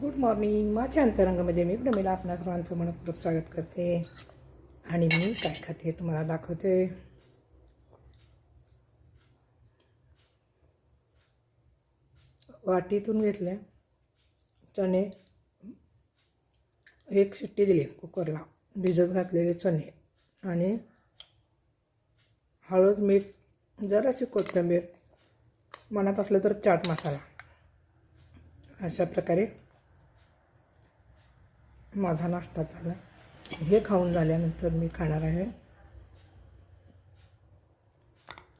Good morning माझ्या अंतरंगामध्ये मी प्रमिला आपणा सर्वांचं मनपूर्वक स्वागत करते. आणि मी काय खाते तुम्हाला दाखवते. वाटीतून घेतले. चणे. एक शिट्टी दिली कुकरला. भिजत घातलेले चणे. आणि हळद मीठ जराशी कोथिंबीर मनात असलं तर चाट मसाला. अशा प्रकारे माझा नाश्ता झाला हे खाऊन झाल्यानंतर मी खाणार आहे.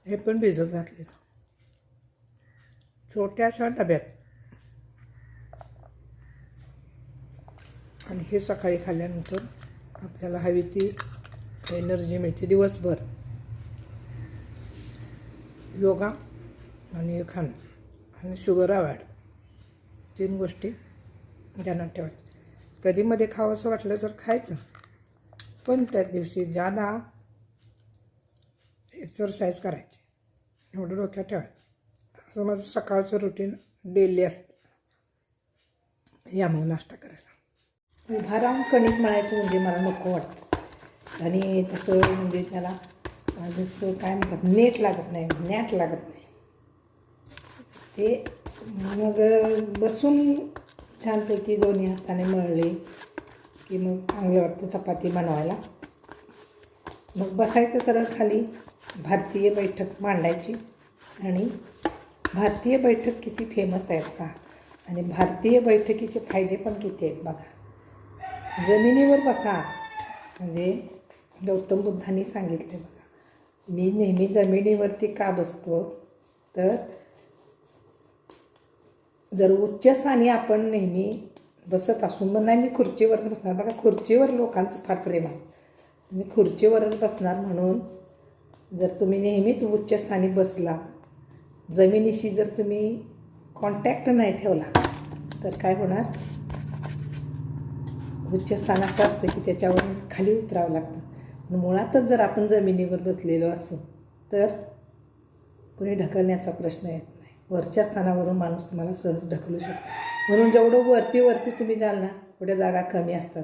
हे पण भिजत घातले छोट्याशा डब्यात. आणि हे सकाळी खाल्ल्यानंतर आपल्याला हवी ती एनर्जी मिळते दिवसभर. योगा आणि खाणं आणि शुगर अवॉइड. तीन गोष्टी ध्यानात ठेवायच्या. कधी मध्ये खावं असं वाटलं तर खायचं. पण त्या दिवशी जादा एक्सरसाइज करायची एवढं डोक्यात ठेवायचं. असं माझं सकाळचं रुटीन डेली असतं. या मग नाश्ता करायला. उभा राहून कणिक मळायचं म्हणजे मला नको वाटतं. आणि तसं म्हणजे त्याला जसं काय म्हणतात नेट लागत नाही नॅट लागत नाही. ते मग बसून छानपैकी दोन्ही हाताने मळले की मग चांगलं वाटतं चपाती बनवायला. मग बसायचं सरळ खाली. भारतीय बैठक मांडायची. आणि भारतीय बैठक किती फेमस आहेत का आणि भारतीय बैठकीचे फायदे पण किती आहेत बघा. जमिनीवर बसा. म्हणजे गौतम बुद्धांनी सांगितले बघा. मी नेहमी जमिनीवरती का बसतो? तर जर उच्चस्थानी आपण नेहमी बसत असून मग नाही मी खुर्चीवरच बसणार. बघा खुर्चीवर लोकांचं फार प्रेम आहे. मी खुर्चीवरच बसणार म्हणून जर तुम्ही नेहमीच उच्चस्थानी बसला जमिनीशी जर तुम्ही कॉन्टॅक्ट नाही ठेवला तर काय होणार? उच्चस्थान असं असतं की त्याच्यावरून खाली उतरावं लागतं. मुळातच जर आपण जमिनीवर बसलेलो असू तर कोणी ढकलण्याचा प्रश्न येत वरच्या स्थानावरून माणूस तुम्हाला सहज ढकलू शकतो. म्हणून जेवढं वरती वरती तुम्ही जाल ना तेवढ्या जागा कमी असतात.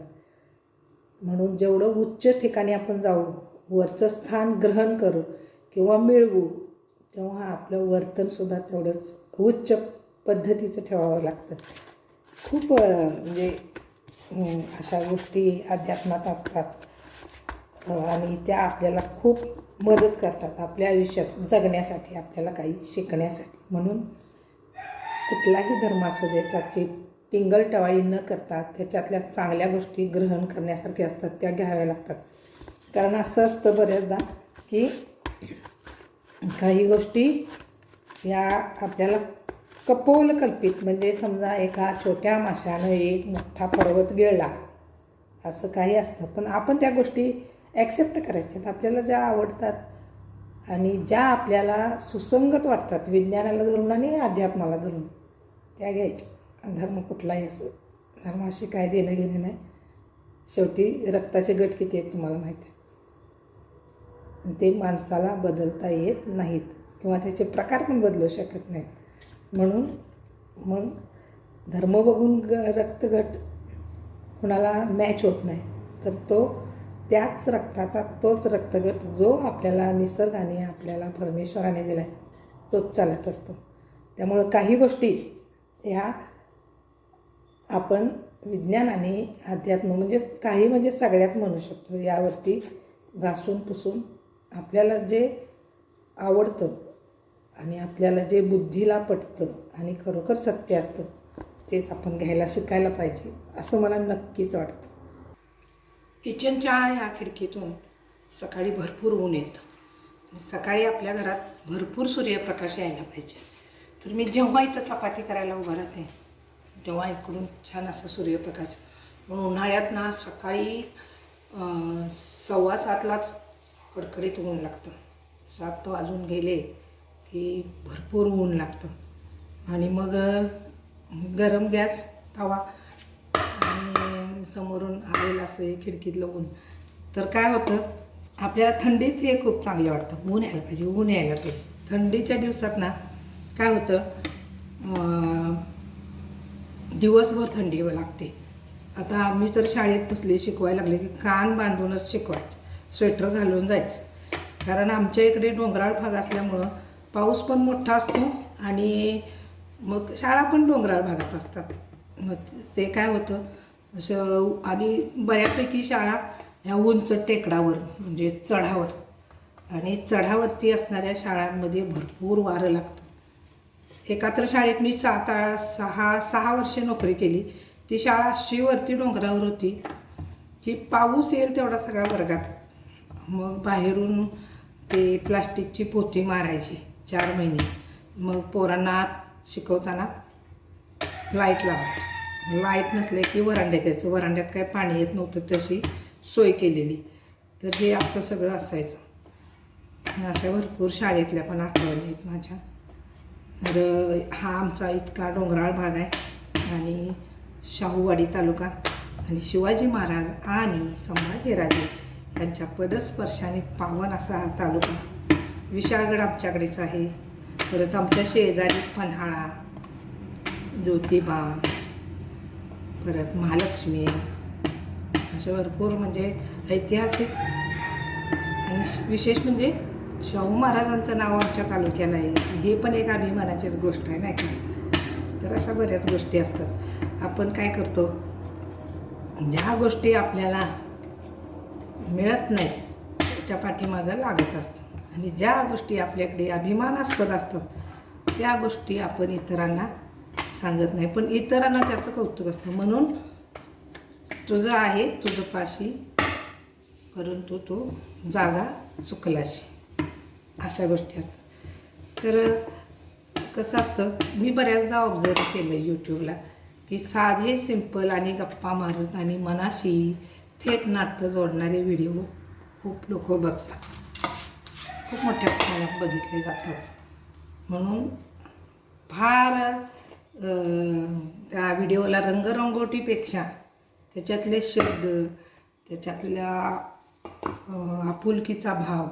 म्हणून जेवढं उच्च ठिकाणी आपण जाऊ वरचं स्थान ग्रहण करू किंवा मिळवू तेव्हा आपलं वर्तनसुद्धा तेवढंच उच्च पद्धतीचं ठेवावं लागतं. खूप म्हणजे अशा गोष्टी अध्यात्मात असतात. आणि त्या आपल्याला खूप मदत करतात आपल्या आयुष्यात जगण्यासाठी आपल्याला काही शिकण्यासाठी. म्हणून कुठलाही धर्म असू दे त्याची टिंगलटवाळी न करता त्याच्यातल्या चांगल्या गोष्टी ग्रहण करण्यासारख्या असतात त्या घ्याव्या लागतात. कारण असं असतं बऱ्याचदा की काही गोष्टी ह्या आपल्याला कपोल कल्पित म्हणजे समजा एका छोट्या माशानं एक मोठा पर्वत गिळला असं काही असतं. पण आपण त्या गोष्टी ॲक्सेप्ट करायच्यात आपल्याला ज्या आवडतात आणि ज्या आपल्याला सुसंगत वाटतात विज्ञानाला धरून आणि अध्यात्माला धरून त्या घ्यायच्या. धर्म कुठलाही असो धर्माशी काय देणं घेणं नाही. शेवटी रक्ताचे गट किती आहेत तुम्हाला माहीत आहे? आणि ते माणसाला बदलता येत नाहीत किंवा त्याचे प्रकार पण बदलू शकत नाहीत. म्हणून मग धर्म बघून ग रक्तगट कुणाला मॅच होत नाही तर तो त्याच रक्ताचा तोच रक्तगट जो आपल्याला निसर्गाने आपल्याला परमेश्वराने दिला आहे तोच चालत असतो. त्यामुळं काही गोष्टी ह्या आपण विज्ञानाने अध्यात्म म्हणजे काही म्हणजे सगळ्याच म्हणू शकतो. यावरती घासून पुसून आपल्याला जे आवडतं आणि आपल्याला जे बुद्धीला पटतं आणि खरोखर सत्य असतं तेच आपण घ्यायला शिकायला पाहिजे असं मला नक्कीच वाटतं. किचनच्या ह्या खिडकीतून सकाळी भरपूर ऊन येतं. सकाळी आपल्या घरात भरपूर सूर्यप्रकाश यायला पाहिजे. तर मी जेव्हा इथं चपाती करायला उभं राहते तेव्हा इकडून छान असा सूर्यप्रकाश. म्हणून उन्हाळ्यात ना सकाळी सव्वा सातलाच कडकडीत ऊन लागतं. सात वाजून गेले की भरपूर ऊन लागतं. आणि मग गरम गॅस तवा समोरून आलेलं असं हे खिडकीतलं ऊन तर काय होतं आपल्याला थंडीत हे खूप चांगलं वाटतं. ऊन यायला पाहिजे ऊन यायला पाहिजे. थंडीच्या दिवसात ना काय होतं दिवसभर थंडी लागते. आता आम्ही तर शाळेत बसले शिकवायला लागले की कान बांधूनच शिकवायचं स्वेटर घालून जायचं. कारण आमच्या इकडे डोंगराळ भाग असल्यामुळं पाऊस पण मोठा असतो आणि मग शाळा पण डोंगराळ भागात असतात. मग ते काय होतं असं आणि बऱ्यापैकी शाळा ह्या उंच टेकडावर म्हणजे चढावर. आणि चढावरती असणाऱ्या शाळांमध्ये भरपूर वारं लागतं एका तर शाळेत मी सात सहा सहा वर्षे नोकरी केली. ती शाळा अशी वरती डोंगरावर होती की पाऊस येईल तेवढा सगळा वर्गातच. मग बाहेरून ते प्लास्टिकची पोती मारायची चार महिने. मग पोरांना शिकवताना लाइट लावायची. लाइट नसले की वरांड्यात यायचं. वरांड्यात काय पाणी येत नव्हतं तशी सोय केलेली. तर हे असं सगळं असायचं. अशा भरपूर शाळेतल्या पण आठवणी आहेत माझ्या. तर हा आमचा इतका डोंगराळ भाग आहे. आणि शाहूवाडी तालुका आणि शिवाजी महाराज आणि संभाजीराजे यांच्या पदस्पर्शाने पावन असा हा तालुका. विशाळगड आमच्याकडेच आहे. परत आमच्या शेजारी पन्हाळा ज्योतिबा परत महालक्ष्मी. असे भरपूर म्हणजे ऐतिहासिक आणि विशेष म्हणजे शाहू महाराजांचं नाव आमच्या तालुक्याला आहे. हे पण एक अभिमानाचीच गोष्ट आहे नाही का? तर अशा बऱ्याच गोष्टी असतात. आपण काय करतो? ज्या गोष्टी आपल्याला मिळत नाही त्याच्या पाठीमागं लागत असतात. आणि ज्या गोष्टी आपल्याकडे अभिमानास्पद असतात त्या गोष्टी आपण इतरांना सांगत नाही. पण इतरांना त्याचं कौतुक असतं. म्हणून तुझं आहे तुझं पाशी परंतु तो जागा चुकलाशी. अशा गोष्टी असतात. तर कसं असतं मी बऱ्याचदा ऑब्झर्व केलं यूट्यूबला की साधे सिंपल आणि गप्पा मारत आणि मनाशी थेट नातं जोडणारे व्हिडिओ खूप लोक बघतात. खूप मोठ्या प्रमाणात बघितले जातात. म्हणून फार त्या व्हिडिओला रंगरंगोटीपेक्षा त्याच्यातले शब्द त्याच्यातल्या आपुलकीचा भाव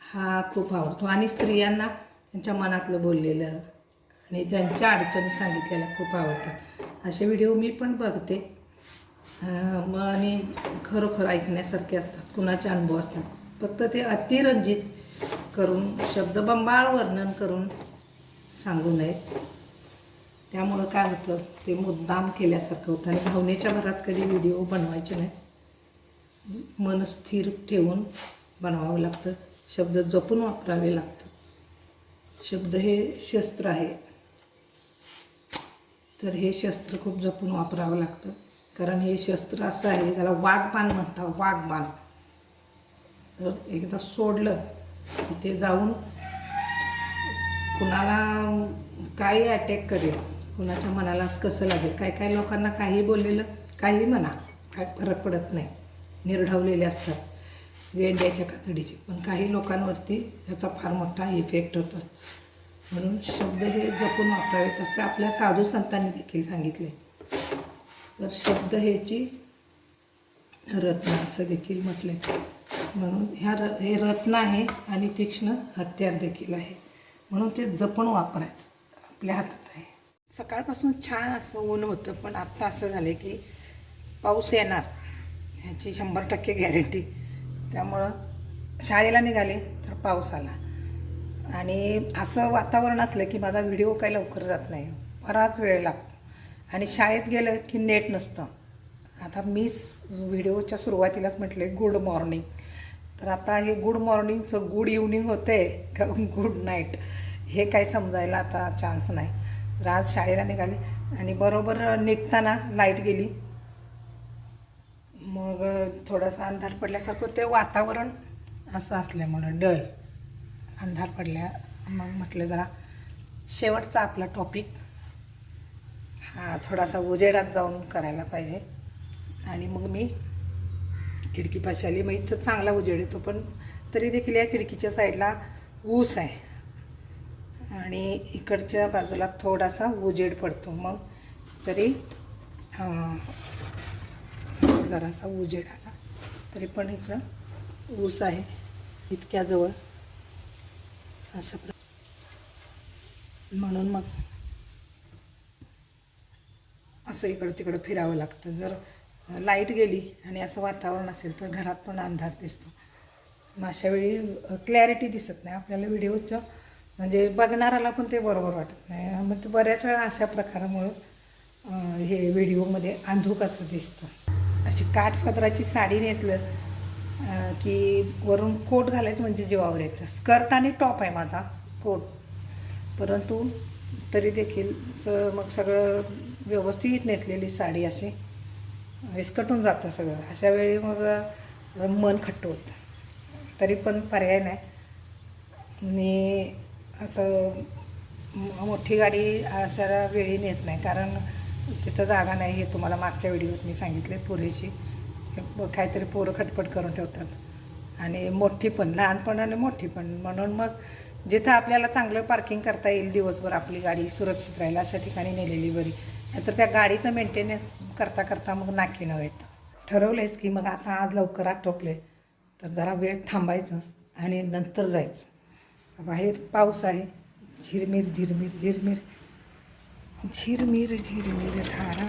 हा खूप आवडतो. आणि स्त्रियांना त्यांच्या मनातलं बोललेलं आणि त्यांच्या अडचणी सांगितलेल्या खूप आवडतात. असे व्हिडिओ मी पण बघते. मग आणि खरोखर ऐकण्यासारखे असतात कुणाचे अनुभव असतात. फक्त ते अतिरंजित करून शब्दबंबाळ वर्णन करून सांगू नयेत. त्यामुळं काय होतं ते मुद्दाम केल्यासारखं होतं. आणि भावनेच्या भरात कधी व्हिडिओ बनवायचे नाही. मन स्थिर ठेवून बनवावं लागतं. शब्द जपून वापरावे लागतात. शब्द हे शस्त्र आहे. तर हे शस्त्र खूप जपून वापरावं लागतं. कारण हे शस्त्र असं आहे त्याला वाघबाण म्हणतात. वाघबाण. तर एकदा सोडलं तिथे जाऊन कुणाला काही अटॅक करेल. कुणाच्या मनाला कसं लागेल? काही काही लोकांना काही बोललेलं काही म्हणा काय फरक पडत नाही. निर्ढावलेले असतात. गेंड्याच्या कातडीचे. पण काही लोकांवरती याचा फार मोठा इफेक्ट होत असतो. म्हणून शब्द हे जपून वापरावेत असे आपल्या साधू संतांनी देखील सांगितले. तर शब्द ह्याची रत्न असं देखील म्हटले. म्हणून ह्या र हे रत्न आहे आणि तीक्ष्ण हत्यार देखील आहे. म्हणून ते जपून वापरायचं. आपल्या हातात आहे. सकाळपासून छान असं ऊन होतं पण आत्ता असं झालं की पाऊस येणार. ह्याची शंभर टक्के गॅरंटी त्यामुळं शाळेला निघाले तर पाऊस आला. आणि असं वातावरण असलं की माझा व्हिडिओ काही लवकर जात नाही. बराच वेळ लागतो. आणि शाळेत गेलं की नेट नसतं. आता मी व्हिडिओच्या सुरुवातीलाच म्हटले गुड मॉर्निंग. तर आता हे गुड मॉर्निंगचं गुड इव्हनिंग होते का गुड नाईट हे काही समजायला आता चान्स नाही. तर आज शाळेला निघाले आणि बरोबर निघताना लाइट गेली. मग थोडासा अंधार पडल्यासारखं ते वातावरण असं असल्यामुळं डल. अंधार पडल्या. मग म्हटलं जरा शेवटचा आपला टॉपिक हा थोडासा उजेडात जाऊन करायला पाहिजे. आणि मग मी खिडकीपाशी आली. मग इथं चांगला उजेड येतो पण तरी देखील या खिडकीच्या साईडला ऊस आहे. आणि इकडच्या बाजूला थोडासा उजेड पडतो. मग तरी जरासा उजेड आला. तरी पण इकडं ऊस आहे. इतक्याजवळ असं प्र म्हणून मग असं इकडं तिकडं फिरावं लागतं. जर लाइट गेली आणि असं वातावरण असेल तर घरात पण अंधार दिसतो. मग अशा वेळी क्लॅरिटी दिसत नाही. आपल्याला व्हिडिओच्या म्हणजे बघणाराला पण ते बरोबर वाटत नाही. मग ते बऱ्याच वेळा अशा प्रकारामुळं हे व्हिडिओमध्ये अंधूक असं दिसतं. अशी काठपदराची साडी नेसलं की वरून कोट घालायचं म्हणजे जीवावर येतं. स्कर्ट आणि टॉप आहे माझा कोट. परंतु तरी देखील स मग सगळं व्यवस्थित नेसलेली साडी अशी विस्कटून जातं सगळं. अशा वेळी मग मन खट्ट होतं. तरी पण पर्याय नाही. मी असं मोठी गाडी अशा वेळी नेत नाही. कारण तिथं जागा नाही हे तुम्हाला मागच्या व्हिडिओत मी सांगितले पुरेशी. ब- काहीतरी पोरं खटपट करून ठेवतात. आणि मोठी पण लहानपण आणि मोठी पण. म्हणून मग जिथं आपल्याला चांगलं पार्किंग करता येईल दिवसभर आपली गाडी सुरक्षित राहील अशा ठिकाणी नेलेली बरी. नाहीतर त्या गाडीचं मेंटेनन्स करता करता मग नाकी नव येतं ठरवलंयस की मग आता आज लवकर आटोपले तर जरा वेळ थांबायचं आणि नंतर जायचं. बाहेर पाऊस आहे. झिरमिर झिरमिर झिरमिर. झिरमिर झिरमिर धारा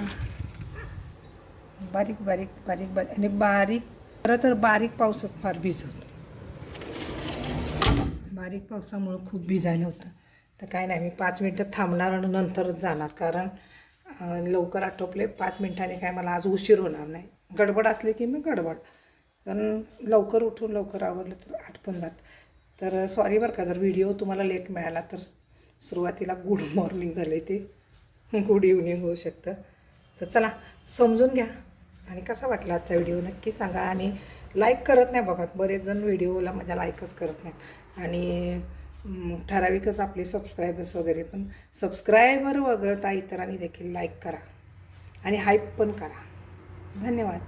बारीक बारीक बारीक बारीक. आणि बारीक खरं तर बारीक पाऊसच फार भिजवतो बारीक पावसामुळं खूप भिजायला होतं. तर काय नाही मी पाच मिनटं थांबणार आणि नंतरच जाणार. कारण लवकर आटोपले पाच मिनटाने काय मला आज उशीर होणार नाही. गडबड असली की मी गडबड. पण लवकर उठून लवकर आवरलं तर आटपून जात. तर सॉरी बरं का जर व्हिडिओ तुम्हाला लेट मिळाला तर सुरुवातीला गुड मॉर्निंग झाले ते. गुड इव्हनिंग होऊ शकतं. तर चला समजून घ्या. आणि कसा वाटला आजचा व्हिडिओ नक्की सांगा. आणि लाईक करत नाही बघा बरेच जण व्हिडिओला माझ्या लाईकच करत नाहीत. आणि ठराविकच आपले सबस्क्रायबर्स वगैरे पण. सबस्क्रायबर वगळता इतरांनी देखील लाईक करा. आणि हाईप पण करा. धन्यवाद.